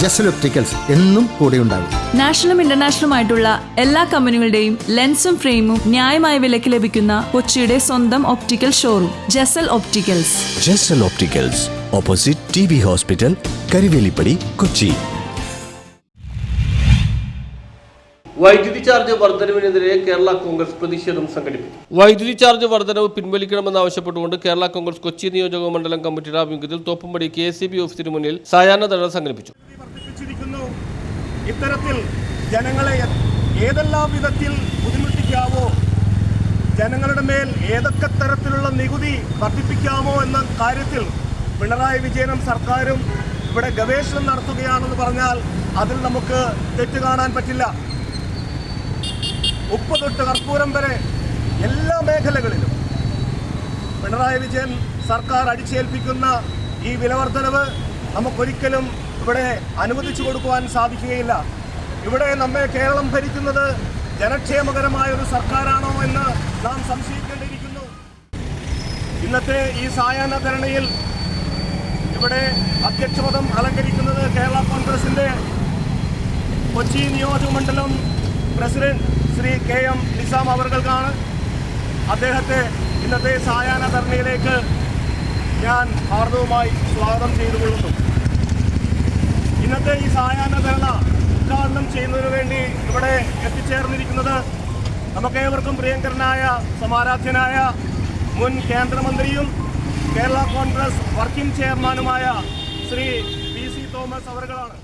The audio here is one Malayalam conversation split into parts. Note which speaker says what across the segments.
Speaker 1: ജസൽ ഒപ്റ്റിക്കൽസ് എന്നും കൂടെയുണ്ടാകും
Speaker 2: നാഷണലും ഇന്റർനാഷണലും ആയിട്ടുള്ള എല്ലാ കമ്പനികളുടെയും ലെൻസും ഫ്രെയിമും ന്യായമായ വിലയ്ക്ക് ലഭിക്കുന്ന കൊച്ചിയുടെ സ്വന്തം optical showroom Jasal opticals.
Speaker 3: Jasal opticals opposite T B hospital Karuvelippady Kochi.
Speaker 4: വൈദ്യുതി ചാർജ് വർധനവിനെതിരെ കേരള കോൺഗ്രസ് പ്രതിഷേധം സംഘടിപ്പിച്ചു വൈദ്യുതി ചാർജ് വർധനവ് പിൻവലിക്കണമെന്നാവശ്യപ്പെട്ടുകൊണ്ട് കേരള കോൺഗ്രസ് കൊച്ചി നിയോജക മണ്ഡലം കമ്മിറ്റിയുടെ ആഭിമുഖ്യത്തിൽ തോപ്പുംപടി കെ എസ് ബി ഓഫീസിന് മുന്നിൽ സായാഹ്ന ധർണ സംഘടിപ്പിച്ചു.
Speaker 5: ഇത്തരത്തിൽ ജനങ്ങളെ ഏതെല്ലാം വിധത്തിൽ ബുദ്ധിമുട്ടിക്കാമോ ജനങ്ങളുടെ മേൽ ഏതൊക്കെ തരത്തിലുള്ള നികുതി വർദ്ധിപ്പിക്കാമോ എന്ന കാര്യത്തിൽ പിണറായി വിജയനും സർക്കാരും ഇവിടെ ഗവേഷണം നടത്തുകയാണെന്ന് പറഞ്ഞാൽ അതിൽ നമുക്ക് തെറ്റ് കാണാൻ പറ്റില്ല. ഉപ്പ് തൊട്ട് കർപ്പൂരം വരെ എല്ലാ മേഖലകളിലും പിണറായി വിജയൻ സർക്കാർ അടിച്ചേൽപ്പിക്കുന്ന ഈ വിലവർദ്ധനവ് നമുക്കൊരിക്കലും ഇവിടെ അനുവദിച്ചു കൊടുക്കുവാൻ സാധിക്കുകയില്ല. ഇവിടെ നമ്മെ കേരളം ഭരിക്കുന്നത് ജനക്ഷേമകരമായ ഒരു സർക്കാരാണോ എന്ന് നാം സംശയിക്കേണ്ടിയിരിക്കുന്നു. ഇന്നത്തെ ഈ സായാഹ്ന ധരണിയിൽ ഇവിടെ അധ്യക്ഷപദം അലങ്കരിക്കുന്നത് കേരള കോൺഗ്രസിന്റെ കൊച്ചി നിയോജക മണ്ഡലം president Shri K M Nizam അവർക്കാണ് അദ്ദേഹത്തെ ഇന്നത്തെ സായാഹ്ന ധർണയിലേക്ക് ഞാൻ ഹാർദവുമായി സ്വാഗതം ചെയ്തുകൊള്ളുന്നു. ഇന്നത്തെ ഈ സായാഹ്ന ധർണ ഉദ്ഘാടനം ചെയ്യുന്നതിന് വേണ്ടി ഇവിടെ എത്തിച്ചേർന്നിരിക്കുന്നത് നമുക്കേവർക്കും പ്രിയങ്കരനായ സമാരാധ്യനായ മുൻ കേന്ദ്രമന്ത്രിയും കേരള കോൺഗ്രസ് വർക്കിംഗ് ചെയർമാനുമായ Shri P C Thomas അവരുകളാണ്.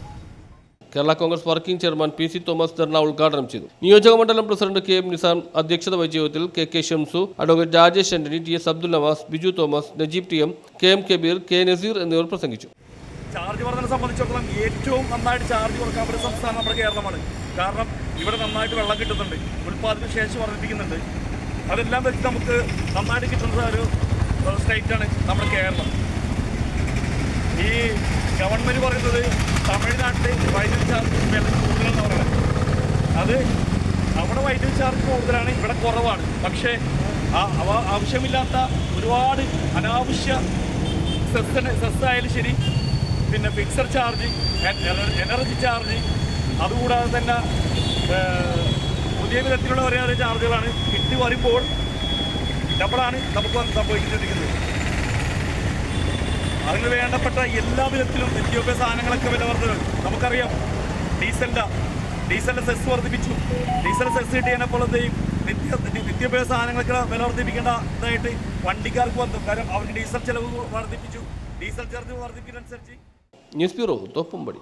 Speaker 4: Kerala Congress working chairman P C Thomas dharna ഉദ്ഘാടനം ചെയ്തു. നിയോജക മണ്ഡലം പ്രസിഡന്റ് കെ എം നിസാം അധ്യക്ഷത വഹിച്ച യോഗത്തിൽ K K Shamsu advocate Rajesh Antony T S Abdul Navas Biju Thomas Najeeb T M K M Kabeer K Nazeer എന്നിവർ പ്രസംഗിച്ചു.
Speaker 6: ചാർജ് വർധന സംബന്ധിച്ചിടത്തോളം ഏറ്റവും നന്നായിട്ട് ചാർജ് കുറയ്ക്കാൻ പറ്റുന്ന സംസ്ഥാനം നമ്മുടെ കേരളമാണ്. കാരണം ഇവിടെ നന്നായിട്ട് വെള്ളം കിട്ടുന്നുണ്ട് ഉൽപ്പാദന ശേഷി വർദ്ധിപ്പിക്കുന്നുണ്ട്. അതെല്ലാം വെച്ച് നമുക്ക് നന്നായിട്ട് കിട്ടുന്ന ഒരു സ്റ്റേറ്റാണ് നമ്മുടെ കേരളം. ഈ ഗവൺമെന്റ് പറയുന്നത് തമിഴ്നാട്ടിൽ വൈദ്യുതി ചാർജ് കൂടുതലെന്ന് പറയുന്നത്. അത് അവിടെ വൈദ്യുതി ചാർജ് കൂടുതലാണ് ഇവിടെ കുറവാണ്. പക്ഷേ ആവശ്യമില്ലാത്ത ഒരുപാട് അനാവശ്യ സെസ് ആയാലും ശരി പിന്നെ ഫിക്സർ ചാർജ് എനർജി ചാർജ് അതുകൂടാതെ തന്നെ പുതിയ വിധത്തിലുള്ള ഒരേ ഒരേ ചാർജുകളാണ്. കിട്ടി വരുമ്പോൾ ഡബിളാണ് നമുക്ക് സംഭവിച്ചിരിക്കുന്നത് അതിന് വേണ്ടപ്പെട്ട എല്ലാ വിധത്തിലും നിത്യോപയോഗ സാധനങ്ങളൊക്കെ വില വർദ്ധന നമുക്കറിയാം ഡീസലിന്റെ ഡീസലിന്റെ സെസ് വർദ്ധിപ്പിച്ചു. ഡീസൽ സെസ് കിട്ടിയതിനെപ്പോഴത്തെയും നിത്യ നിത്യോപയോഗ സാധനങ്ങളൊക്കെ വില വർദ്ധിപ്പിക്കേണ്ടതായിട്ട് വണ്ടിക്കാർക്ക് വന്നു. കാരണം അവർക്ക് ഡീസൽ ചെലവ് വർദ്ധിപ്പിച്ചു. ഡീസൽ ചാർജ് വർദ്ധിപ്പിക്കുന്നതനുസരിച്ച്
Speaker 4: ന്യൂസ് ബ്യൂറോ തോപ്പുംപടി